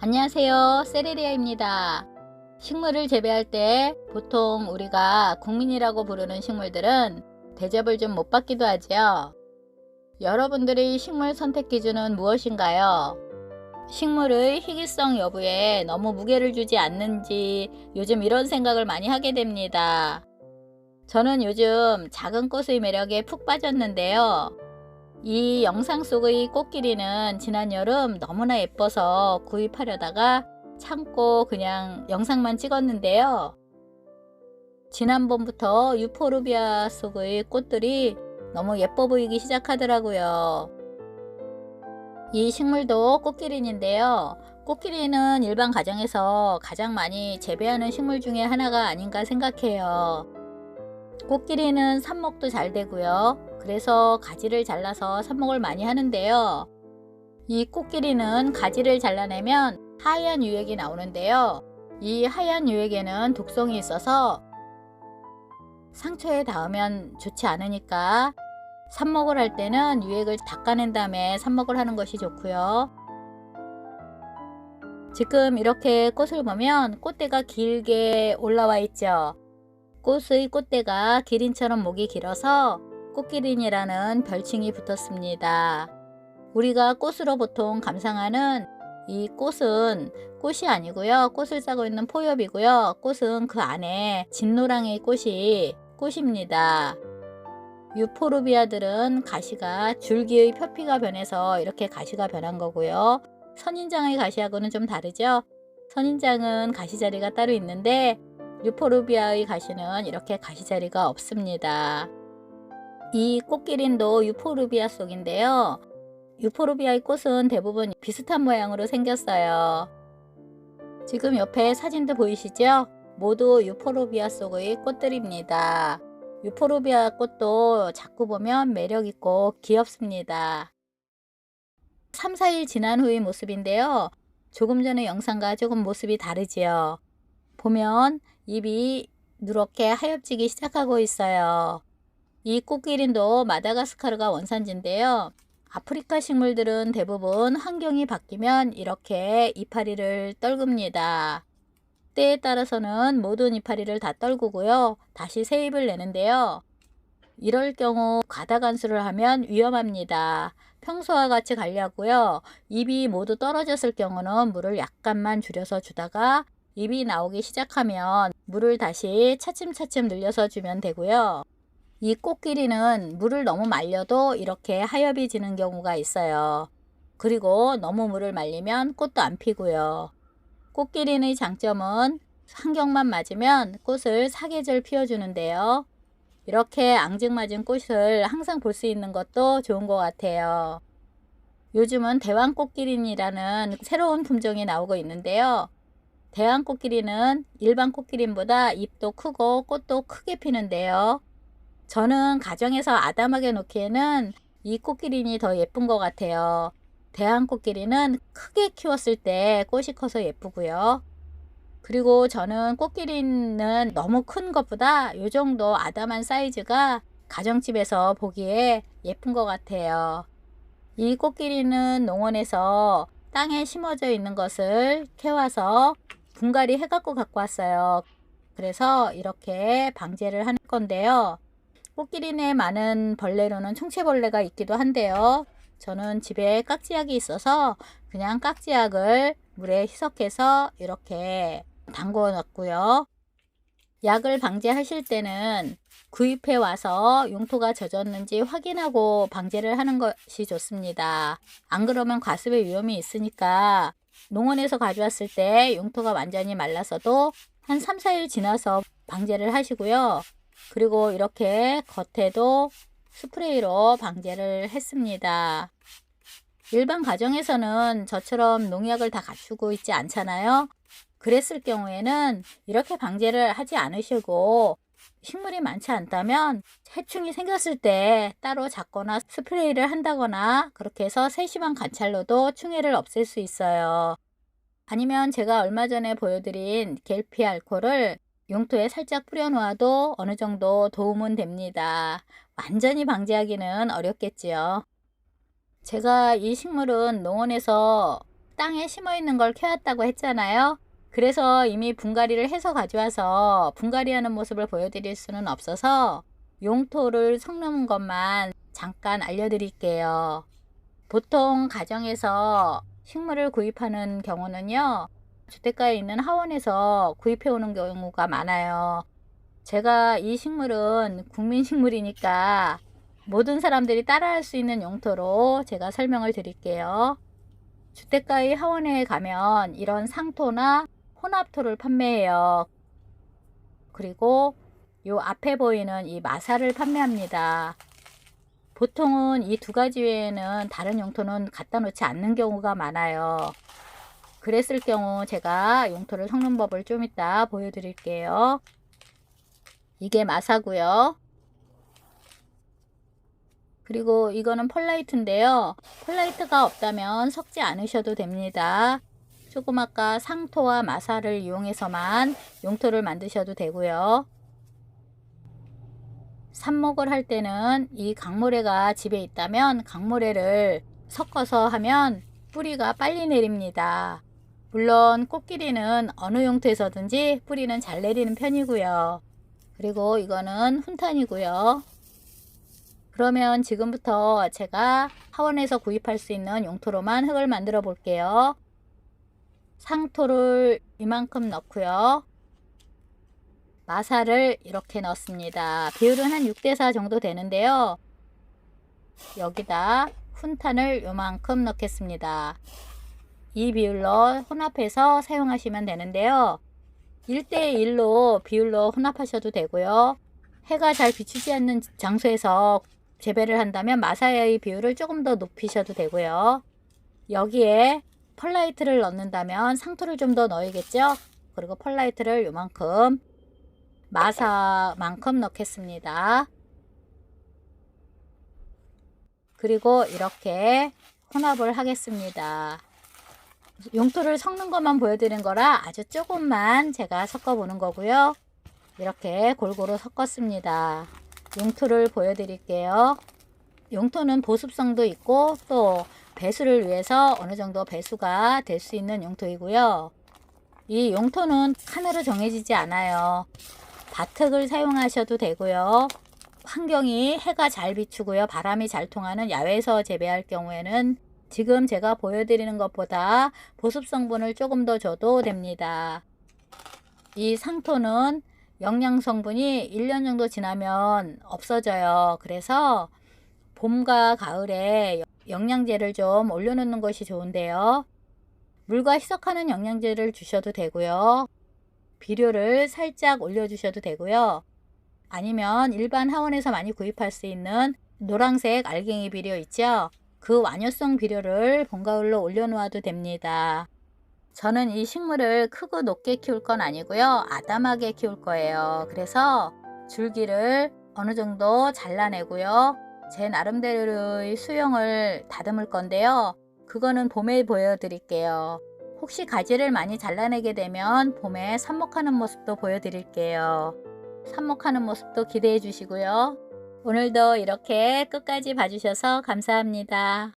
안녕하세요. 세레리아입니다. 식물을 재배할 때 보통 우리가 국민이라고 부르는 식물들은 대접을 좀 못 받기도 하지요. 여러분들의 식물 선택 기준은 무엇인가요? 식물의 희귀성 여부에 너무 무게를 주지 않는지 요즘 이런 생각을 많이 하게 됩니다. 저는 요즘 작은 꽃의 매력에 푹 빠졌는데요. 이 영상 속의 꽃길이는 지난 여름 너무나 예뻐서 구입하려다가 참고 그냥 영상만 찍었는데요. 지난번부터 유포르비아 속의 꽃들이 너무 예뻐 보이기 시작하더라고요. 이 식물도 꽃기린인데요. 꽃기린은 일반 가정에서 가장 많이 재배하는 식물 중에 하나가 아닌가 생각해요. 꽃기린은 삽목도 잘 되고요. 그래서 가지를 잘라서 삽목을 많이 하는데요. 이 꽃기린은 가지를 잘라내면 하얀 유액이 나오는데요. 이 하얀 유액에는 독성이 있어서 상처에 닿으면 좋지 않으니까 삽목을 할 때는 유액을 닦아낸 다음에 삽목을 하는 것이 좋고요. 지금 이렇게 꽃을 보면 꽃대가 길게 올라와 있죠. 꽃의 꽃대가 기린처럼 목이 길어서 꽃기린이라는 별칭이 붙었습니다. 우리가 꽃으로 보통 감상하는 이 꽃은 꽃이 아니고요. 꽃을 싸고 있는 포엽이고요. 꽃은 그 안에 진노랑의 꽃이 꽃입니다. 유포르비아들은 가시가 줄기의 표피가 변해서 이렇게 가시가 변한 거고요. 선인장의 가시하고는 좀 다르죠. 선인장은 가시 자리가 따로 있는데 유포르비아의 가시는 이렇게 가시 자리가 없습니다. 이 꽃기린도 유포르비아 속인데요. 유포르비아의 꽃은 대부분 비슷한 모양으로 생겼어요. 지금 옆에 사진도 보이시죠? 모두 유포르비아 속의 꽃들입니다. 유포르비아 꽃도 자꾸 보면 매력있고 귀엽습니다. 3, 4일 지난 후의 모습인데요. 조금 전의 영상과 조금 모습이 다르지요. 보면 잎이 누렇게 하엽지기 시작하고 있어요. 이 꽃기린도 마다가스카르가 원산지인데요. 아프리카 식물들은 대부분 환경이 바뀌면 이렇게 이파리를 떨굽니다. 때에 따라서는 모든 이파리를 다 떨구고요. 다시 새 잎을 내는데요. 이럴 경우 과다 간수를 하면 위험합니다. 평소와 같이 관리하고요. 잎이 모두 떨어졌을 경우는 물을 약간만 줄여서 주다가 잎이 나오기 시작하면 물을 다시 차츰차츰 늘려서 주면 되고요. 이 꽃기리는 물을 너무 말려도 이렇게 하엽이 지는 경우가 있어요. 그리고 너무 물을 말리면 꽃도 안 피고요. 꽃기린의 장점은 환경만 맞으면 꽃을 사계절 피워주는데요. 이렇게 앙증맞은 꽃을 항상 볼 수 있는 것도 좋은 것 같아요. 요즘은 대왕꽃기린이라는 새로운 품종이 나오고 있는데요. 대왕꽃기린은 일반 꽃기린보다 잎도 크고 꽃도 크게 피는데요. 저는 가정에서 아담하게 놓기에는 이 꽃기린이 더 예쁜 것 같아요. 대왕꽃기린은 크게 키웠을 때 꽃이 커서 예쁘고요. 그리고 저는 꽃기린은 너무 큰 것보다 이 정도 아담한 사이즈가 가정집에서 보기에 예쁜 것 같아요. 이 꽃기린은 농원에서 땅에 심어져 있는 것을 캐와서 분갈이 해갖고 갖고 왔어요. 그래서 이렇게 방제를 할 건데요. 꽃기린에 많은 벌레로는 총체벌레가 있기도 한데요. 저는 집에 깍지약이 있어서 그냥 깍지약을 물에 희석해서 이렇게 담궈 놨고요. 약을 방제하실 때는 구입해 와서 용토가 젖었는지 확인하고 방제를 하는 것이 좋습니다. 안 그러면 과습의 위험이 있으니까 농원에서 가져왔을 때 용토가 완전히 말라서도 한 3, 4일 지나서 방제를 하시고요. 그리고 이렇게 겉에도 스프레이로 방제를 했습니다. 일반 가정에서는 저처럼 농약을 다 갖추고 있지 않잖아요. 그랬을 경우에는 이렇게 방제를 하지 않으시고 식물이 많지 않다면 해충이 생겼을 때 따로 잡거나 스프레이를 한다거나 그렇게 해서 세심한 관찰로도 충해를 없앨 수 있어요. 아니면 제가 얼마 전에 보여드린 겔피 알코올을 용토에 살짝 뿌려 놓아도 어느 정도 도움은 됩니다. 완전히 방제하기는 어렵겠지요. 제가 이 식물은 농원에서 땅에 심어 있는 걸 캐왔다고 했잖아요. 그래서 이미 분갈이를 해서 가져와서 분갈이하는 모습을 보여드릴 수는 없어서 용토를 섞는 것만 잠깐 알려드릴게요. 보통 가정에서 식물을 구입하는 경우는요, 주택가에 있는 하원에서 구입해 오는 경우가 많아요. 제가 이 식물은 국민식물이니까 모든 사람들이 따라할 수 있는 용토로 제가 설명을 드릴게요. 주택가의 하원에 가면 이런 상토나 혼합토를 판매해요. 그리고 요 앞에 보이는 이 마사를 판매합니다. 보통은 이 두 가지 외에는 다른 용토는 갖다 놓지 않는 경우가 많아요. 그랬을 경우 제가 용토를 섞는 법을 좀 이따 보여드릴게요. 이게 마사고요. 그리고 이거는 펄라이트인데요. 펄라이트가 없다면 섞지 않으셔도 됩니다. 조금 아까 상토와 마사를 이용해서만 용토를 만드셔도 되고요. 삽목을 할 때는 이 강모래가 집에 있다면 강모래를 섞어서 하면 뿌리가 빨리 내립니다. 물론 꽃길이는 어느 용토에서든지 뿌리는 잘 내리는 편이고요. 그리고 이거는 훈탄이고요. 그러면 지금부터 제가 하원에서 구입할 수 있는 용토로만 흙을 만들어 볼게요. 상토를 이만큼 넣고요. 마사를 이렇게 넣습니다. 비율은 한 6대4 정도 되는데요. 여기다 훈탄을 요만큼 넣겠습니다. 이 비율로 혼합해서 사용하시면 되는데요. 1대1로 비율로 혼합하셔도 되고요. 해가 잘 비추지 않는 장소에서 재배를 한다면 마사의 비율을 조금 더 높이셔도 되고요. 여기에 펄라이트를 넣는다면 상토를 좀 더 넣어야겠죠? 그리고 펄라이트를 요만큼 마사만큼 넣겠습니다. 그리고 이렇게 혼합을 하겠습니다. 용토를 섞는 것만 보여드린 거라 아주 조금만 제가 섞어 보는 거고요. 이렇게 골고루 섞었습니다. 용토를 보여드릴게요. 용토는 보습성도 있고 또 배수를 위해서 어느 정도 배수가 될 수 있는 용토이고요. 이 용토는 칸으로 정해지지 않아요. 바특을 사용하셔도 되고요. 환경이 해가 잘 비추고요. 바람이 잘 통하는 야외에서 재배할 경우에는 지금 제가 보여드리는 것보다 보습 성분을 조금 더 줘도 됩니다. 이 상토는 영양 성분이 1년 정도 지나면 없어져요. 그래서 봄과 가을에 영양제를 좀 올려놓는 것이 좋은데요. 물과 희석하는 영양제를 주셔도 되고요. 비료를 살짝 올려주셔도 되고요. 아니면 일반 하원에서 많이 구입할 수 있는 노란색 알갱이 비료 있죠? 그 완효성 비료를 봄가을로 올려놓아도 됩니다. 저는 이 식물을 크고 높게 키울 건 아니고요. 아담하게 키울 거예요. 그래서 줄기를 어느 정도 잘라내고요. 제 나름대로의 수영을 다듬을 건데요. 그거는 봄에 보여드릴게요. 혹시 가지를 많이 잘라내게 되면 봄에 삽목하는 모습도 보여드릴게요. 삽목하는 모습도 기대해 주시고요. 오늘도 이렇게 끝까지 봐주셔서 감사합니다.